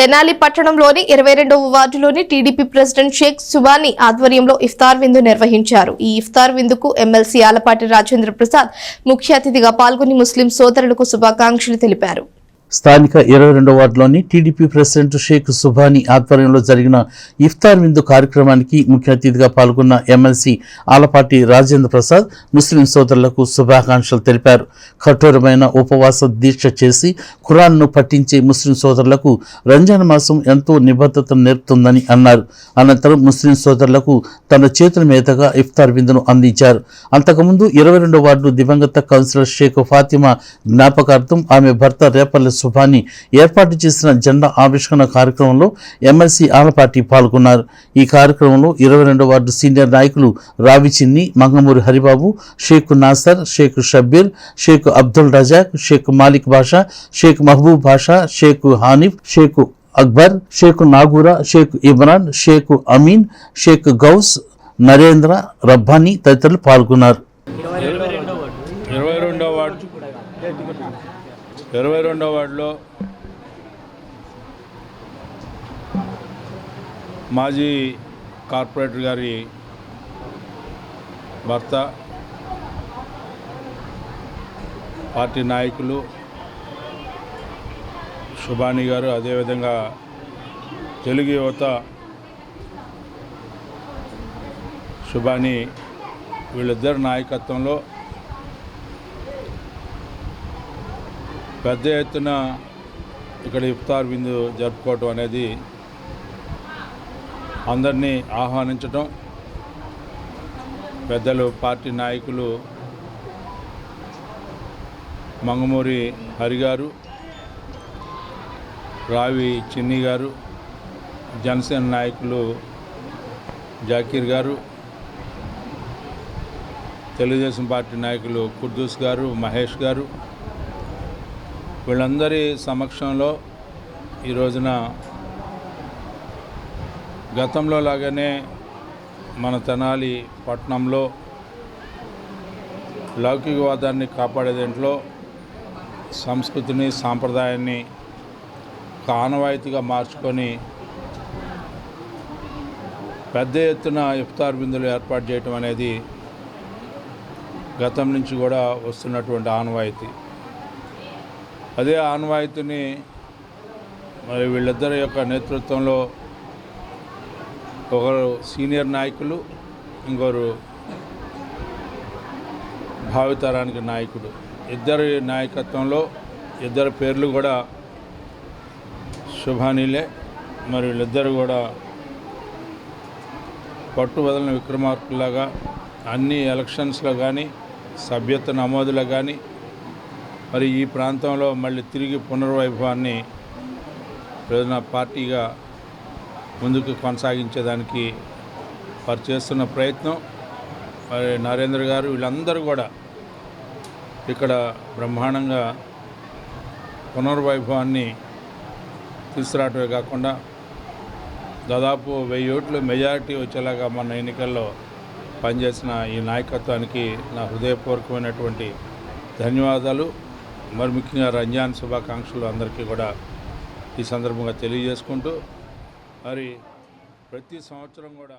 తెనాలి పట్టణంలోని ఇరవై రెండవ వార్డులోని టీడీపీ ప్రెసిడెంట్ షేక్ సుబానీ ఆధ్వర్యంలో ఇఫ్తార్ విందు నిర్వహించారు. ఈ ఇఫ్తార్ విందుకు ఎమ్మెల్సీ ఆలపాటి రాజేంద్ర ప్రసాద్ ముఖ్య అతిథిగా పాల్గొని ముస్లిం సోదరులకు శుభాకాంక్షలు తెలిపారు. స్థానిక ఇరవై రెండో వార్డులోని టీడీపీ ప్రెసిడెంట్ షేక్ సుభాని ఆధ్వర్యంలో జరిగిన ఇఫ్తార్ విందు కార్యక్రమానికి ముఖ్య అతిథిగా పాల్గొన్న ఎమ్మెల్సీ ఆలపాటి రాజేంద్ర ప్రసాద్ ముస్లిం సోదరులకు శుభాకాంక్షలు తెలిపారు. కఠోరమైన ఉపవాస దీక్ష చేసి ఖురాన్ను పఠించే ముస్లిం సోదరులకు రంజాన్ మాసం ఎంతో నిబద్ధతను నేర్పుతుందని అన్నారు. అనంతరం ముస్లిం సోదరులకు తన చేతుల మీదుగా ఇఫ్తార్ విందును అందించారు. అంతకుముందు ఇరవై రెండో వార్డు దివంగత కౌన్సిలర్ షేక్ ఫాతిమా జ్ఞాపకార్థం ఆమె భర్త రేపల్లి సుభాని ఏర్పాటు చేసిన జెండా ఆవిష్కరణ కార్యక్రమంలో ఎమ్మెల్సీ ఆలపాటి పాల్గొన్నారు. ఈ కార్యక్రమంలో ఇరవై రెండో వార్డు సీనియర్ నాయకులు రావి చిన్ని మంగమూరి హరిబాబు షేక్ నాసర్ షేక్ షబ్బీర్ షేక్ అబ్దుల్ రజాక్ షేక్ మాలిక్ బాషా షేక్ మహబూబ్ బాషా షేక్ హానిఫ్ షేక్ అక్బర్ షేక్ నాగూరా షేక్ ఇమ్రాన్ షేక్ అమీన్ షేక్ గౌస్ నరేంద్ర రబ్బానీ తదితరులు పాల్గొన్నారు. ఇరవై రెండో వార్డు. ఇరవై రెండో వార్డులో మాజీ కార్పొరేటర్ గారి భర్త పార్టీ నాయకులు శుభాని గారు అదేవిధంగా తెలుగు యువత శుభాని వీళ్ళిద్దరి నాయకత్వంలో పెద్ద ఎత్తున ఇక్కడ ఇఫ్తార్ విందు జరుపుకోవటం అనేది అందరినీ ఆహ్వానించటం. పెద్దలు పార్టీ నాయకులు మంగమూరి హరి గారు రావి చిన్ని గారు జనసేన నాయకులు జాకీర్ గారు తెలుగుదేశం పార్టీ నాయకులు కుర్దూస్ గారు మహేష్ గారు వీళ్ళందరి సమక్షంలో ఈ రోజున గతంలో లాగానే మన తెనాలి పట్టణంలో లౌకికవాదాన్ని కాపాడే దాంట్లో సంస్కృతిని సాంప్రదాయాన్ని ఒక ఆనవాయితీగా మార్చుకొని పెద్ద ఎత్తున ఇఫ్తార్ బిందులు ఏర్పాటు చేయటం అనేది గతం నుంచి కూడా వస్తున్నటువంటి ఆనవాయితీ. అదే ఆనవాయితీని మరి వీళ్ళిద్దరి యొక్క నేతృత్వంలో ఒకరు సీనియర్ నాయకులు ఇంకొకరు భావితరానికి నాయకుడు. ఇద్దరి నాయకత్వంలో ఇద్దరి పేర్లు కూడా శుభానీలే. మరి వీళ్ళిద్దరు కూడా పట్టువదలని విక్రమార్కులాగా అన్ని ఎలక్షన్స్లో కానీ సభ్యత నమోదులో కానీ మరి ఈ ప్రాంతంలో మళ్ళీ తిరిగి పునర్వైభవాన్ని ప్రయోజన పార్టీగా ముందుకు కొనసాగించేదానికి వారు చేస్తున్న ప్రయత్నం. మరి నరేంద్ర గారు వీళ్ళందరూ కూడా ఇక్కడ బ్రహ్మాండంగా పునర్వైభవాన్ని తీసుకురావటమే కాకుండా దాదాపు వెయ్యి ఓట్లు మెజారిటీ వచ్చేలాగా మన ఎన్నికల్లో పనిచేసిన ఈ నాయకత్వానికి నా హృదయపూర్వకమైనటువంటి ధన్యవాదాలు. మరి ముఖ్యంగా రంజాన్ శుభాకాంక్షలు అందరికీ కూడా ఈ సందర్భంగా తెలియజేసుకుంటూ మరి ప్రతి సంవత్సరం కూడా